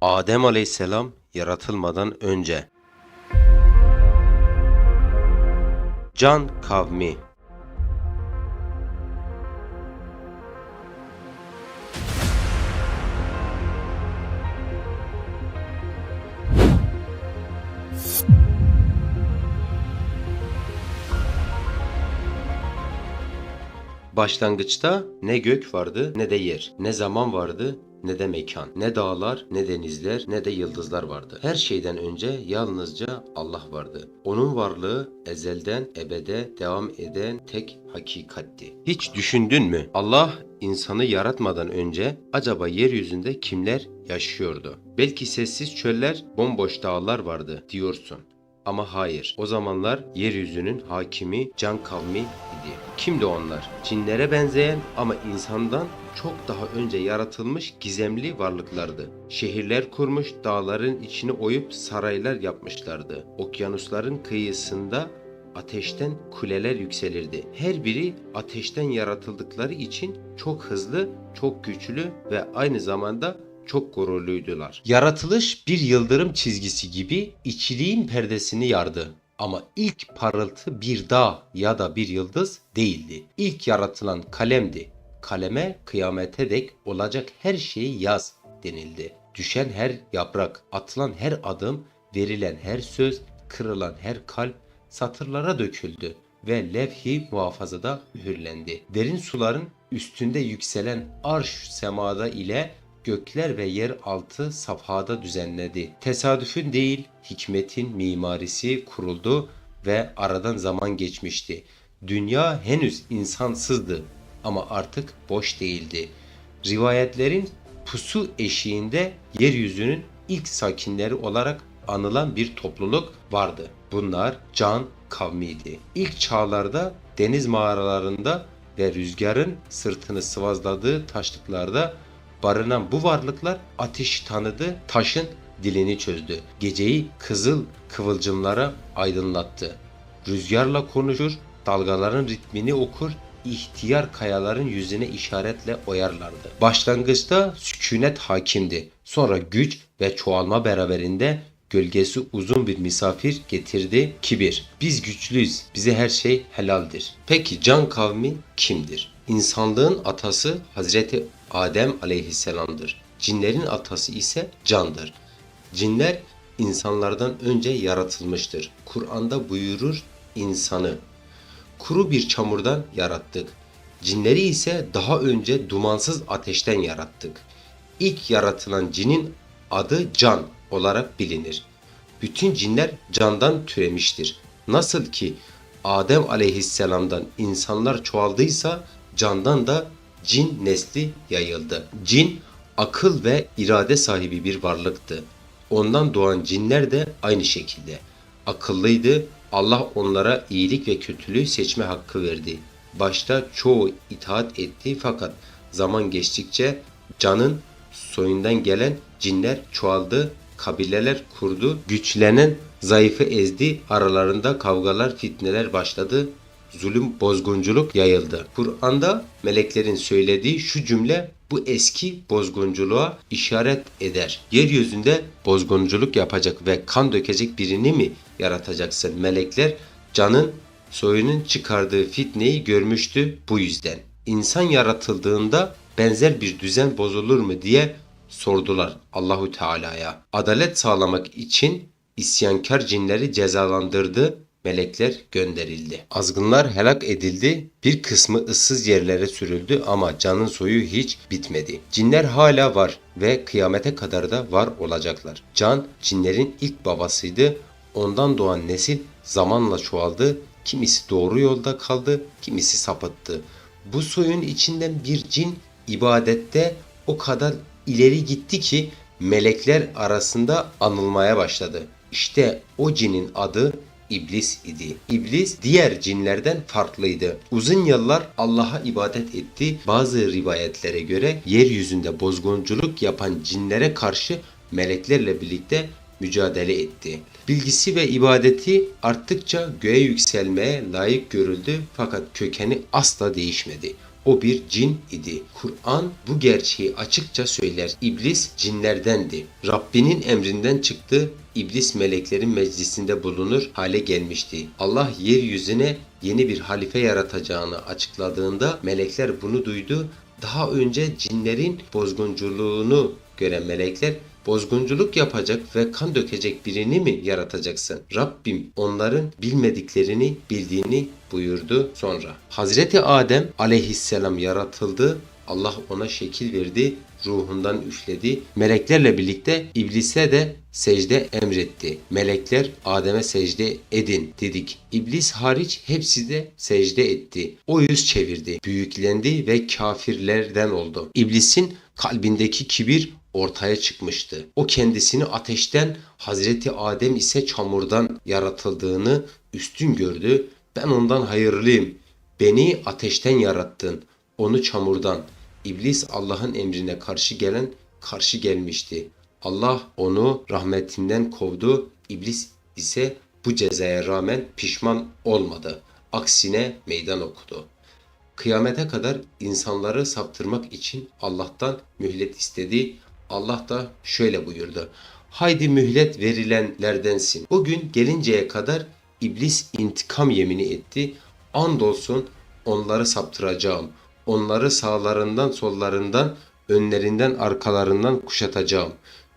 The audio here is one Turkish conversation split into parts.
Adem Aleyhisselam yaratılmadan önce. Can kavmi Başlangıçta ne gök vardı ne de yer, ne zaman vardı ne de mekan, ne dağlar, ne denizler, ne de yıldızlar vardı. Her şeyden önce yalnızca Allah vardı. Onun varlığı ezelden ebede devam eden tek hakikatti. Hiç düşündün mü? Allah insanı yaratmadan önce acaba yeryüzünde kimler yaşıyordu? Belki sessiz çöller, bomboş dağlar vardı diyorsun. Ama hayır. O zamanlar yeryüzünün hakimi can kavmi idi. Kimdi onlar? Cinlere benzeyen ama insandan çok daha önce yaratılmış gizemli varlıklardı. Şehirler kurmuş, dağların içini oyup saraylar yapmışlardı. Okyanusların kıyısında ateşten kuleler yükselirdi. Her biri ateşten yaratıldıkları için çok hızlı, çok güçlü ve aynı zamanda çok gururluydular. Yaratılış bir yıldırım çizgisi gibi içiliğin perdesini yardı. Ama ilk parıltı bir dağ ya da bir yıldız değildi. İlk yaratılan kalemdi. Kaleme kıyamete dek olacak her şeyi yaz denildi. Düşen her yaprak, atılan her adım, verilen her söz, kırılan her kalp satırlara döküldü ve levh-i muhafazada mühürlendi. Derin suların üstünde yükselen arş semada ile gökler ve yer altı safhada düzenledi. Tesadüfün değil, hikmetin mimarisi kuruldu ve aradan zaman geçmişti. Dünya henüz insansızdı ama artık boş değildi. Rivayetlerin pusu eşiğinde yeryüzünün ilk sakinleri olarak anılan bir topluluk vardı. Bunlar Can kavmiydi. İlk çağlarda deniz mağaralarında ve rüzgarın sırtını sıvazladığı taşlıklarda barınan bu varlıklar ateşi tanıdı, taşın dilini çözdü. Geceyi kızıl kıvılcımlara aydınlattı. Rüzgarla konuşur, dalgaların ritmini okur, ihtiyar kayaların yüzüne işaretle oyarlardı. Başlangıçta sükunet hakimdi. Sonra güç ve çoğalma beraberinde gölgesi uzun bir misafir getirdi kibir. Biz güçlüyüz, bize her şey helaldir. Peki can kavmi kimdir? İnsanlığın atası Hazreti Adem aleyhisselamdır. Cinlerin atası ise candır. Cinler insanlardan önce yaratılmıştır. Kur'an'da buyurur insanı kuru bir çamurdan yarattık. Cinleri ise daha önce dumansız ateşten yarattık. İlk yaratılan cinin adı can olarak bilinir. Bütün cinler candan türemiştir. Nasıl ki Adem aleyhisselamdan insanlar çoğaldıysa candan da cin nesli yayıldı. Cin akıl ve irade sahibi bir varlıktı. Ondan doğan cinler de aynı şekilde. Akıllıydı. Allah onlara iyilik ve kötülüğü seçme hakkı verdi. Başta çoğu itaat etti fakat zaman geçtikçe canın soyundan gelen cinler çoğaldı, kabileler kurdu, güçlenen zayıfı ezdi, aralarında kavgalar, fitneler başladı, zulüm, bozgunculuk yayıldı. Kur'an'da meleklerin söylediği şu cümle bu eski bozgunculuğa işaret eder. Yeryüzünde bozgunculuk yapacak ve kan dökecek birini mi yaratacaksın? Melekler canın soyunun çıkardığı fitneyi görmüştü bu yüzden. İnsan yaratıldığında benzer bir düzen bozulur mu diye sordular Allahu Teala'ya. Adalet sağlamak için isyankar cinleri cezalandırdı, melekler gönderildi. Azgınlar helak edildi, bir kısmı ıssız yerlere sürüldü ama canın soyu hiç bitmedi. Cinler hala var ve kıyamete kadar da var olacaklar. Can cinlerin ilk babasıydı. Ondan doğan nesil zamanla çoğaldı. Kimisi doğru yolda kaldı, kimisi sapıttı. Bu soyun içinden bir cin ibadette o kadar ileri gitti ki melekler arasında anılmaya başladı. İşte o cinin adı İblis idi. İblis diğer cinlerden farklıydı. Uzun yıllar Allah'a ibadet etti. Bazı rivayetlere göre yeryüzünde bozgunculuk yapan cinlere karşı meleklerle birlikte mücadele etti. Bilgisi ve ibadeti arttıkça göğe yükselmeye layık görüldü fakat kökeni asla değişmedi. O bir cin idi. Kur'an bu gerçeği açıkça söyler. İblis cinlerdendi. Rabbinin emrinden çıktı. İblis meleklerin meclisinde bulunur hale gelmişti. Allah yeryüzüne yeni bir halife yaratacağını açıkladığında melekler bunu duydu. Daha önce cinlerin bozgunculuğunu gören melekler bozgunculuk yapacak ve kan dökecek birini mi yaratacaksın? Rabbim onların bilmediklerini bildiğini buyurdu sonra. Hazreti Adem aleyhisselam yaratıldı. Allah ona şekil verdi, ruhundan üfledi. Meleklerle birlikte iblise de secde emretti. Melekler Adem'e secde edin dedik. İblis hariç hepsi de secde etti. O yüz çevirdi, büyüklendi ve kafirlerden oldu. İblisin kalbindeki kibir ortaya çıkmıştı. O kendisini ateşten, Hazreti Adem ise çamurdan yaratıldığını üstün gördü. Ben ondan hayırlıyım. Beni ateşten yarattın, onu çamurdan. İblis Allah'ın emrine karşı gelen karşı gelmişti. Allah onu rahmetinden kovdu. İblis ise bu cezaya rağmen pişman olmadı. Aksine meydan okudu. Kıyamete kadar insanları saptırmak için Allah'tan mühlet istedi. Allah da şöyle buyurdu. Haydi mühlet verilenlerdensin. O gün gelinceye kadar iblis intikam yemini etti. Andolsun onları saptıracağım. Onları sağlarından sollarından, önlerinden arkalarından kuşatacağım.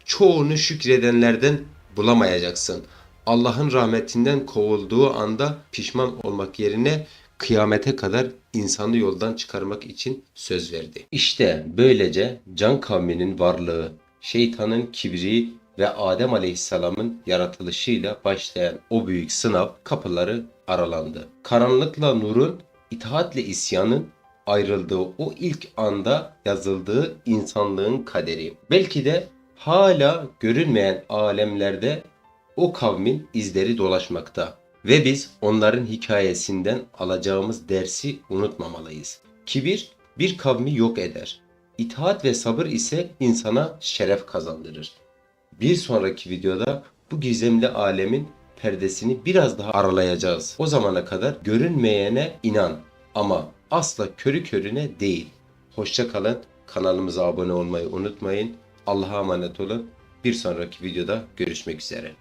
Çoğunu şükredenlerden bulamayacaksın. Allah'ın rahmetinden kovulduğu anda pişman olmak yerine kıyamete kadar insanı yoldan çıkarmak için söz verdi. İşte böylece can kavminin varlığı, şeytanın kibri ve Adem Aleyhisselam'ın yaratılışıyla başlayan o büyük sınav kapıları aralandı. Karanlıkla nurun, itaatle isyanın ayrıldığı o ilk anda yazıldığı insanlığın kaderi. Belki de hala görünmeyen alemlerde o kavmin izleri dolaşmakta ve biz onların hikayesinden alacağımız dersi unutmamalıyız. Kibir bir kavmi yok eder. İtaat ve sabır ise insana şeref kazandırır. Bir sonraki videoda bu gizemli alemin perdesini biraz daha aralayacağız. O zamana kadar görünmeyene inan ama asla körü körüne değil. Hoşça kalın. Kanalımıza abone olmayı unutmayın. Allah'a emanet olun. Bir sonraki videoda görüşmek üzere.